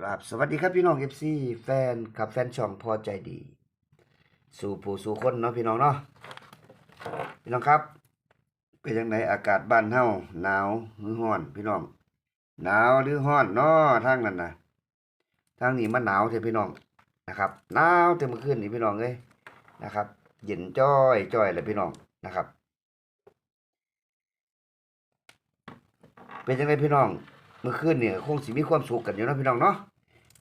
กราบสวัสดีครับพี่น้อง FC แฟนครับแฟนช่องพอใจดี สู่ผู้สู่คนเนาะพี่น้องเนาะพี่น้องครับเป็นยังไงอากาศบ้านเฮาหนาวหรือร้อน พี่น้องหนาวหรือร้อนเนาะทางนั้นนะทางนี้มันหนาวเถอะพี่น้องนะครับหนาวเต็มอคืนนี่พี่น้องเอ้ยนะครับเย็นจ้อยจ้อยเลยพี่น้องนะครับ เป็นยังไงพี่น้องเมื่อคืนเนี่ยคงสิมีความสุขกันอยู่นะพี่น้องเนาะ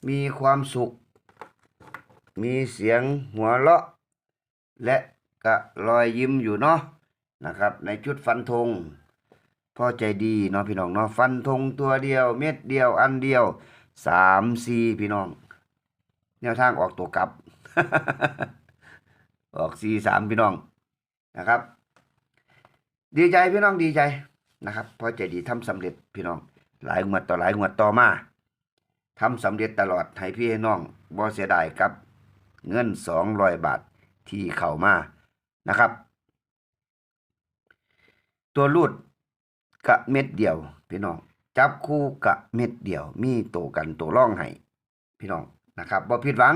มีความสุข มีเสียงหัวเราะ และก็รอยยิ้มอยู่เนาะนะครับ ในชุดฟันธงพ่อใจดีเนาะพี่น้องเนาะฟันธงตัวเดียว เม็ดเดียวอันเดียวสามสี่พี่น้อง แนวทางออกตัวกลับ ออกสี่สามพี่น้องนะครับ ดีใจพี่น้องดีใจนะครับพ่อใจดีทำสำเร็จพี่น้อง หลายงวดต่อหลายงวดต่อมา ทำสำเร็จตลอดให้พี่ให้น้องบ่เสียดายกับ เงินสองร้อยบาทที่เข้ามานะครับ ตัวรูดกะเม็ดเดียวพี่น้องจับคู่กะเม็ดเดียว มีโตกันตัวร่องให้พี่น้องนะครับบ่ผิดหวัง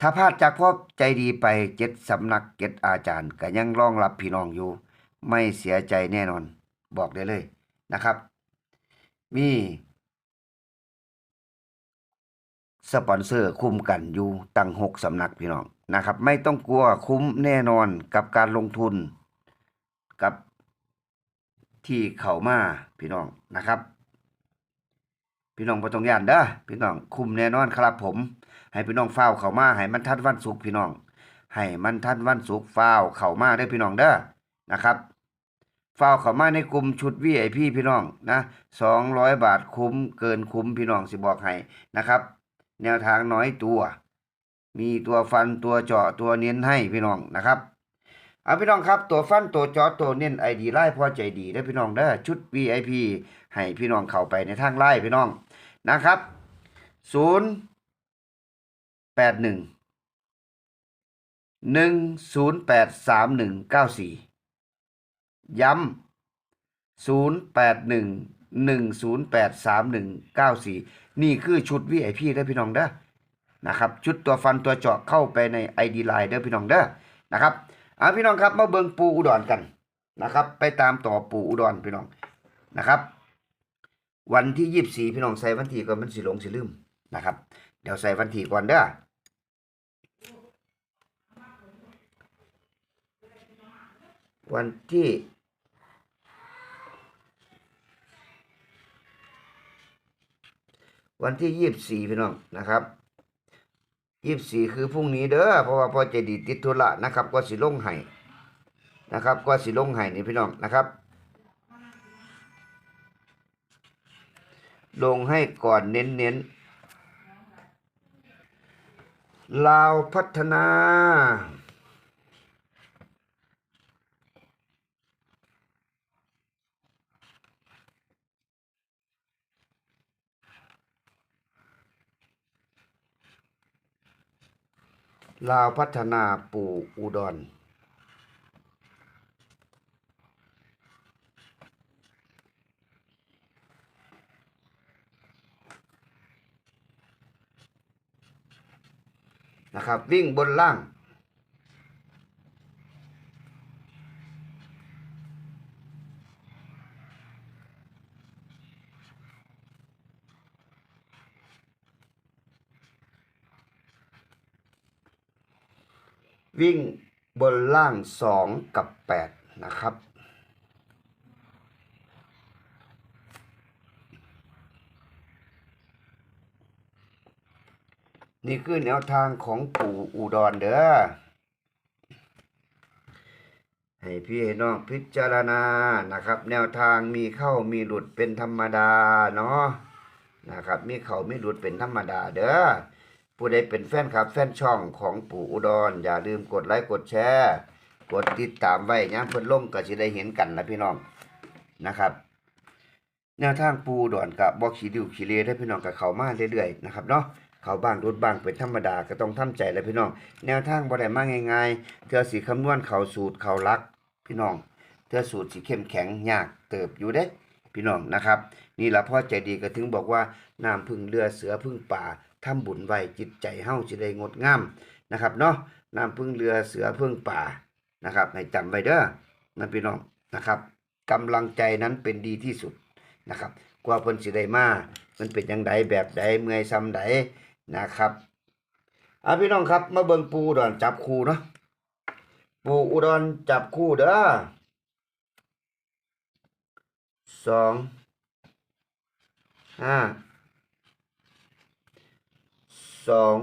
ถ้าพลาดจากพ่อใจดีไปเจ็ดสำนักเจ็ดอาจารย์ก็ยังรองรับพี่น้องอยู่ ไม่เสียใจแน่นอน บอกได้เลยนะครับ มี สปอนเซอร์คุ้มกันอยู่ตั้งหกสำนักพี่น้องนะครับ ไม่ต้องกลัวคุ้มแน่นอนกับการลงทุนกับที่เข้ามาพี่น้องนะครับ พี่น้องบ่ต้องยานเด้อพี่น้องคุ้มแน่นอนครับผม ให้พี่น้องเฝ้าเข้ามาให้มันทันวันศุกพี่น้อง ให้มันทันวันศุกเฝ้าเข้ามาได้พี่น้องเด้อนะครับฝ้าเข้ามาในกลุ่มชุด VIP พี่น้องนะ200บาทคุ้มเกินคุ้มพี่น้องสิบอกให้นะครับ แนวทางน้อยตัว มีตัวฟันตัวเจาะตัวเน้นให้พี่น้องนะครับเอาพี่น้องครับตัวฟันตัวเจาะตัวเน้นไอดีไล่พอใจดีได้พี่น้องเด้ชุด VIP ให้พี่น้องเข้าไปในทางไล่พี่น้องนะครับ0 8 1 1 0 8 3 1 9 4ย้ำศูนย์แปดหนึ่งหนึ่งศูนย์แปดสามหนึ่งเก้าสี่นี่ คือชุด VIP เด้พี่น้องเด้อนะครับชุดตัวฟันตัวเจาะเข้าไปใน ID Line เด้อพี่น้องเด้อนะครับเอาพี่น้องครับมาเบิงปูอุดรกันนะครับ ไปตามต่อปูอุดรพี่น้องนะครับ วันที่ยี่สี่พี่น้องใส่วันที่ก่อนมันสิหลงสิลืมนะครับ เดี๋ยวใส่วันที่ก่อนเด้อวันที่ วันที่ยี่สิบสี่พี่น้องนะครับยี่สิบสี่คือพรุ่งนี้เด้อเพราะว่าพอใจดีติดธุระนะครับ ก็สิลงให้นะครับ ก็สิลงให้นี่พี่น้องนะครับ ลงให้ก่อนเน้นเน้นลาวพัฒนา ลาวพัฒนาปู่อุดร นะครับ วิ่งบนล่าง วิ่งบนล่างสองกับแปดนะครับ นี่คือแนวทางของปู่อุดรเด้อให้พี่ให้น้องพิจารณานะครับ แนวทางมีเข้ามีหลุดเป็นธรรมดาเนาะนะครับ มีเข้ามีหลุดเป็นธรรมดาเด้อ ผู้ใดเป็นแฟนคลับแฟนช่องของปู่อุดร อย่าลืมกดไลค์กดแชร์กดติดตามไว้ยามเพิ่นลงก็สิได้เห็นกันนะพี่น้องนะครับแนวทางปูดอุดรกับบ่ขี้ดิวขีเลได้พี่น้องกับเขามาเรื่อยๆนะครับเนาะเขาบ้างรุดบ้างเป็นธรรมดาก็ต้องทำใจแล้วพี่น้อง แนวทางบ่ได้มาง่ายๆเทื่อสิคำนวณเขาสูตรเขาลัก พี่น้องเทื่อสูตรสิเข้มแข็งยากเติบอยู่เด้พี่น้องนะครับ นี่ละพ่อใจดีก็ถึงบอกว่าน้ำพึ่งเรือเสือพึ่งป่า ทำบุญไว้จิตใจเฮาสิได้งดงามนะครับเนาะน้ำพึ่งเรือเสือพึ่งป่านะครับให้จำไว้เด้อนะพี่น้องนะครับกำลังใจนั้นเป็นดีที่สุดนะครับกว่าเพิ่นสิได้มามันเป็นจังไดแบบใดเมื่อยซ้ำใดนะครับอะพี่น้องครับมาเบิ่งปูดอนจับคู่เนาะปูอุดรจับคู่เด้อสองห้า สอง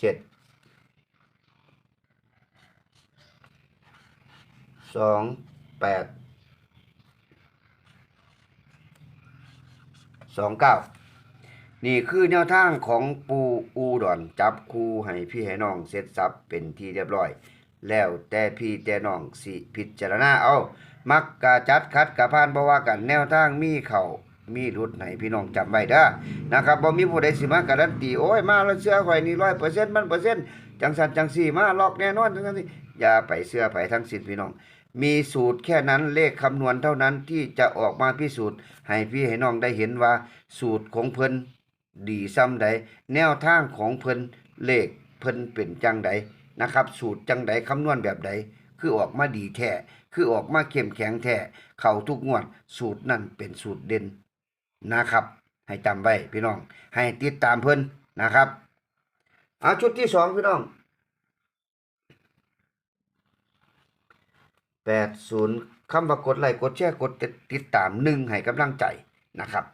เจ็ดสองแปดสองเก้านี่คือแนวทางของปูอูดอน จับคู่ให้พี่ให้น้องเสร็จสับเป็นที่เรียบร้อย แล้วแต่พี่แต่น้องสิพิจารณาเอา มักกะจัดคัดกะพานบ่ว่ากันแนวทางมีเข้า มีหลุดให้พี่น้องจำไว้เด้อนะครับบ่มีผู้ใดสิมาการันตีโอ้ยมาแล้วเชื่อข่อยนี่100%มันเปอร์เซ็นต์จังสันจังสี่มาล็อกแน่นอนจังซั่นสิอย่าไปเชื่อไปทั้งสิ้นพี่น้อง มีสูตรแค่นั้นเลขคำนวณเท่านั้นที่จะออกมาพิสูจน์ให้พี่ให้น้องได้เห็นว่า สูตรของเพิ่นดีซ้ำใดแนวทางของเพิ่นเลขเพิ่นเป็นจังใดนะครับ สูตรจังใดคำนวณแบบใดคือออกมาดีแท้คือออกมาเข้มแข็งแท้เข้าทุกงวดสูตรนั่นเป็นสูตรเด่น นะครับ ให้จำไว้พี่น้อง ให้ติดตามเพิ่อนนะครับเอาชุดที่สองพี่น้องแปดศูนย์คำว่ากดไลค์กดแชร์กดติดตามหนึ่งให้กำลังใจนะครับ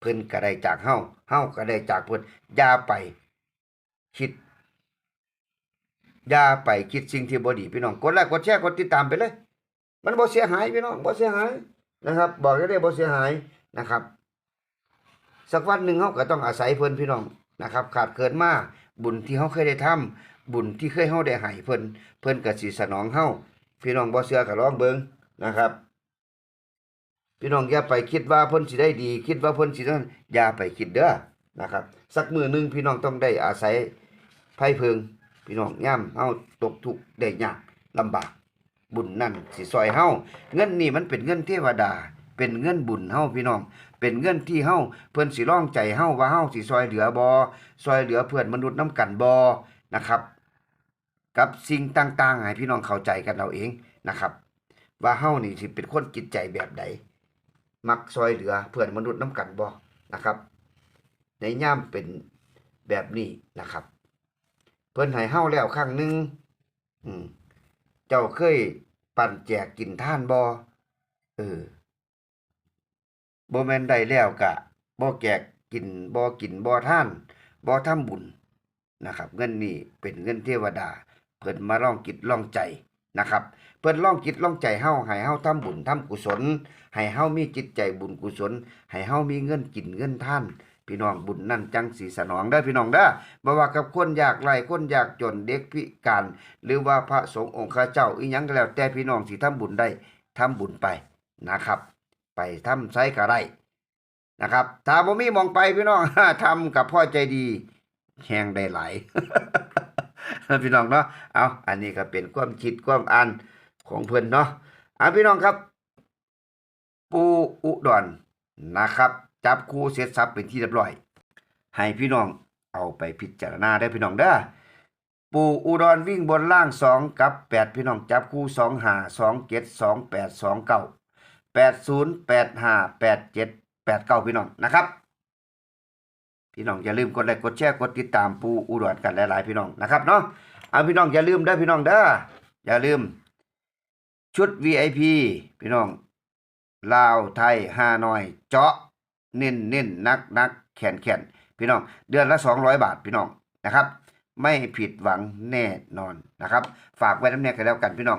เพิ่นก็ได้จากเฮ้าเฮ้าก็ได้จากเพิ่นอย่าไปคิดอย่าไปคิดสิ่งที่บ่ดีพี่น้องกดไลค์กดแชร์กดติดตามไปเลย มันบ่เสียหายพี่น้องบ่เสียหายนะครับ บอกได้เลยบ่เสียหายนะครับ สักวันหนึ่งเฮาก็ต้องอาศัยเพิ่นพี่น้องนะครับ ขาดเกินมากบุญที่เฮาเคยได้ทำบุญที่เคยเฮาได้ให้เพิ่นเพิ่นก็สิสนองเฮาพี่น้องบ่เชื่อก็ลองเบิงนะครับ พี่น้องอย่าไปคิดว่าเพิ่นสิได้ดี คิดว่าเพิ่นสินั่นอย่าไปคิดเด้อนะครับ สักมือหนึ่งพี่น้องต้องได้อาศัยไผเพิง พี่น้องย่ํเฮาตกทุกข์ได้ยากลำบาก บุญนั่นสิซอยเฮาเงินนี่มันเป็นเงินเทวดา เป็นเงินบุญเฮาพี่น้อง เป็นเงินที่เฮาเพิ่อนสิร้องใจเฮาว่าเฮาสิซอยเหลือบ่ซอยเหลือเพื่อนมนุษย์นํกันบ่นะครับ กับสิ่งต่างๆให้พี่น้องเข้าใจกันเอาเองนะครับ ว่าเฮานี่สิเป็นคนจิตใจแบบใดมักซอยเหลือเพื่อนมนุษย์น้ำกันบ่นะครับ ในย่ามเป็นแบบนี้นะครับ เพิ่นให้เฮาแล้วครั้งหนึ่งเจ้าเคยปั่นแจกกินท่านบ่เออ บ่แม่นได้แล้วกะบ่แจกกินบ่กินบ่ท่านบ่ทำบุญนะครับ เงินนี่เป็นเงินเทวดา เพิ่นมาลองจิตลองใจนะครับ เพิ่นลองจิตลองใจเฮาให้เฮาทำบุญทำกุศลให้เฮามีจิตใจบุญกุศลให้เฮามีเงินกินเงินท่านพี่น้องบุญนั่นจังสีสนองได้พี่น้องเด้บ่ว่ากับคนอยากไร้คนอยากจนเด็กพิการ หรือว่าพระสงฆ์องค์ข้าเจ้าอีหยังก็แล้วแต่พี่น้องสิทำบุญได้ทำบุญไปนะครับ ไปทำไสก็ได้นะครับถาบ่มีมองไปพี่น้องทำกับพ่อใจดีแฮงได้หลายพี่น้องเนาะเอาอันนี้ก็เป็นความคิดความอ่านของเพิ่อนเนาะอ่าพี่น้องครับ ปูอุดรนะครับ จับคู่เสร็จสับเป็นที่เรียบร้อย ให้พี่น้องเอาไปพิจารณาได้พี่น้องเด้อปูอุดรวิ่งบนล่างสองกับแปดพี่น้องจับคู่สองหาสองเจ็ดสองแปดสองเก้า แปดศูนย์แปดห้าแปดเจ็ดแปดเก้าพี่น้องนะครับ พี่น้องอย่าลืมกดไลค์กดแชร์กดติดตามปูอุดรกันหลายๆพี่น้องนะครับเนาะเอาพี่น้องอย่าลืมเด้อพี่น้องเด้ออย่าลืม ชุด VIP พี่น้องลาวไทยฮานอย เจาะเน้นเน้นนักนักแขนแขนพี่น้อง เดือนละ 200 บาทพี่น้องนะครับ ไม่ผิดหวังแน่นอนนะครับ ฝากไว้น้ำแน่กันแล้วกันพี่น้อง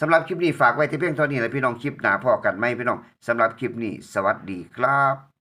สำหรับคลิปนี้ฝากไว้ที่เพียงเท่านี้แหละพี่น้องคลิปหนาพอกันไหมพี่น้องสำหรับคลิปนี้ สวัสดีครับ